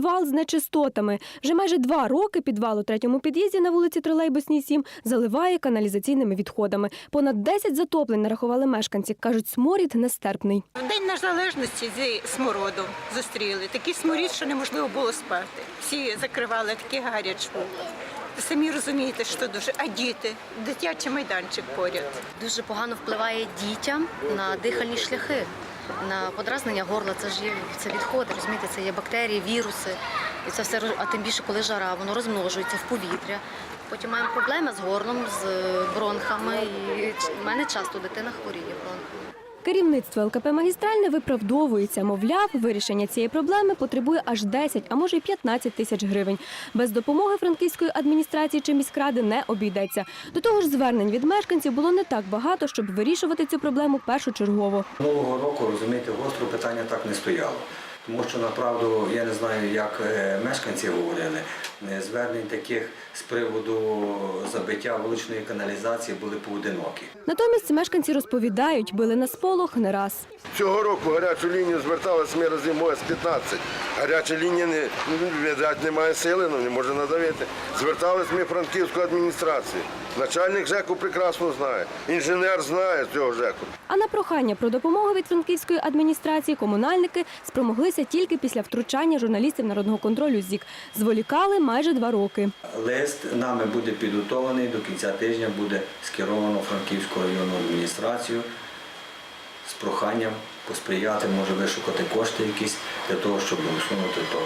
підвал з нечистотами. Вже майже два роки підвал у третьому під'їзді на вулиці Тролейбусній 7 заливає каналізаційними відходами. Понад 10 затоплень нарахували мешканці. кажуть, сморід нестерпний. В День незалежності зі смородом зустріли. Такий сморід, що неможливо було спати. Всі закривали такі гаряч був. Ви Самі розумієте, що дуже. А діти, дитячий майданчик поряд. дуже погано впливає дітям на дихальні шляхи, на подразнення горла. Це ж є це відходи, розумієте, це є бактерії, віруси. І це все а тим більше, коли жара, воно розмножується в повітря. Потім маємо проблеми з горлом, з бронхами. І в мене часто дитина хворіє бронхами. Керівництво ЛКП «Магістраль» не виправдовується. Мовляв, вирішення цієї проблеми потребує аж 10, а може й 15 тисяч гривень. Без допомоги франківської адміністрації чи міськради не обійдеться. До того ж, звернень від мешканців було не так багато, щоб вирішувати цю проблему першочергово. Минулого року, розумієте, гостро питання так не стояло. Тому що направду я не знаю, як е, мешканці говорили. Е, Звернень таких з приводу забиття вуличної каналізації були поодинокі. Натомість мешканці розповідають, били на сполох не раз. Цього року гарячу лінію зверталась ми разів ось 15. Гаряча лінія не, ну, немає сили, ну, не може надавити. Звертались ми в Франківську адміністрацію. Начальник ЖЕКу прекрасно знає, інженер знає цього ЖЕКу. А на прохання про допомогу від франківської адміністрації комунальники спромоглися тільки після втручання журналістів народного контролю ЗІК. Зволікали майже два роки. Лист нами буде підготовлений до кінця тижня, буде скеровано Франківську районну адміністрацію з проханням посприяти, може вишукати кошти якісь для того, щоб усунути то.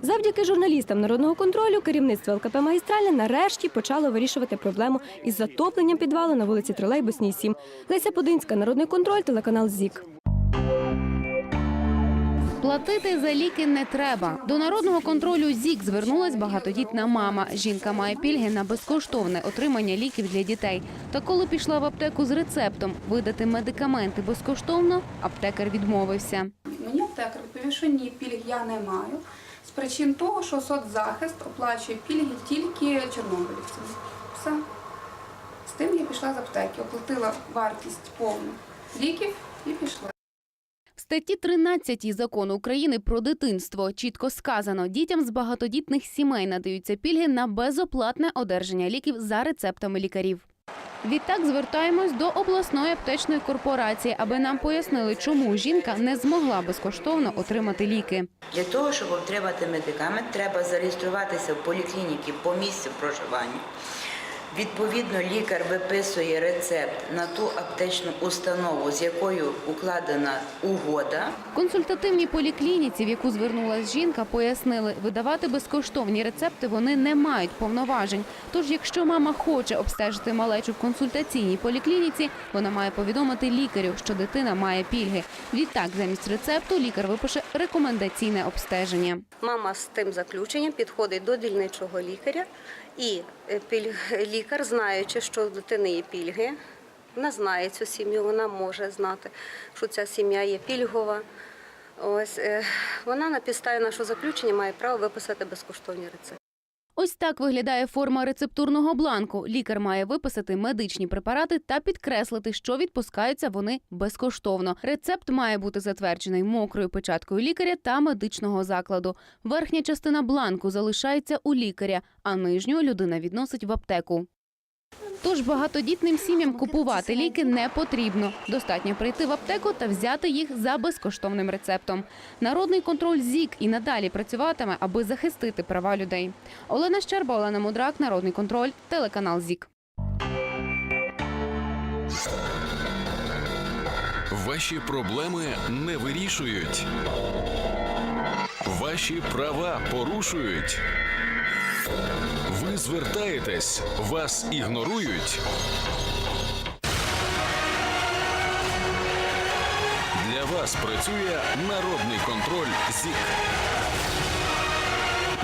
Завдяки журналістам народного контролю керівництво ЛКП «Магістральне» нарешті почало вирішувати проблему із затопленням підвалу на вулиці Тролейбусній 7. Леся Подинська, народний контроль, телеканал ЗІК. Платити за ліки не треба. До народного контролю ЗІК звернулась багатодітна мама. Жінка має пільги на безкоштовне отримання ліків для дітей. Та коли пішла в аптеку з рецептом видати медикаменти безкоштовно, аптекар відмовився. Мені аптекар відповів, що ні, пільг я не маю. З причин того, що соцзахист оплачує пільги тільки чорнобилівцям. Все. З тим я пішла з аптеки, оплатила вартість повну ліків і пішла. Статті 13 закону України про дитинство чітко сказано, дітям з багатодітних сімей надаються пільги на безоплатне одержання ліків за рецептами лікарів. Відтак звертаємось до обласної аптечної корпорації, аби нам пояснили, чому жінка не змогла безкоштовно отримати ліки. Для того, щоб отримати медикамент, треба зареєструватися в поліклініці по місцю проживання. Відповідно, лікар виписує рецепт на ту аптечну установу, з якою укладена угода. В консультативній поліклініці, в яку звернулась жінка, пояснили, видавати безкоштовні рецепти вони не мають повноважень. Тож, якщо мама хоче обстежити малечу в консультаційній поліклініці, вона має повідомити лікарю, що дитина має пільги. Відтак, замість рецепту лікар випише рекомендаційне обстеження. Мама з тим заключенням підходить до дільничого лікаря, і е, лікар, знаючи, що в дитини є пільги, вона знає цю сім'ю, вона може знати, що ця сім'я є пільгова. Ось е, вона на підставі нашого заключення має право виписати безкоштовні рецепти. Ось так виглядає форма рецептурного бланку. Лікар має виписати медичні препарати та підкреслити, що відпускаються вони безкоштовно. Рецепт має бути затверджений мокрою печаткою лікаря та медичного закладу. Верхня частина бланку залишається у лікаря, а нижню людина відносить в аптеку. Тож багатодітним сім'ям купувати ліки не потрібно. Достатньо прийти в аптеку та взяти їх за безкоштовним рецептом. Народний контроль ЗІК і надалі працюватиме, аби захистити права людей. Олена Щерба, Олена Мудрак, Народний контроль, телеканал ЗІК. Ваші проблеми не вирішують. Ваші права порушують. Ви звертаєтесь, вас ігнорують. Для вас працює народний контроль ЗІК.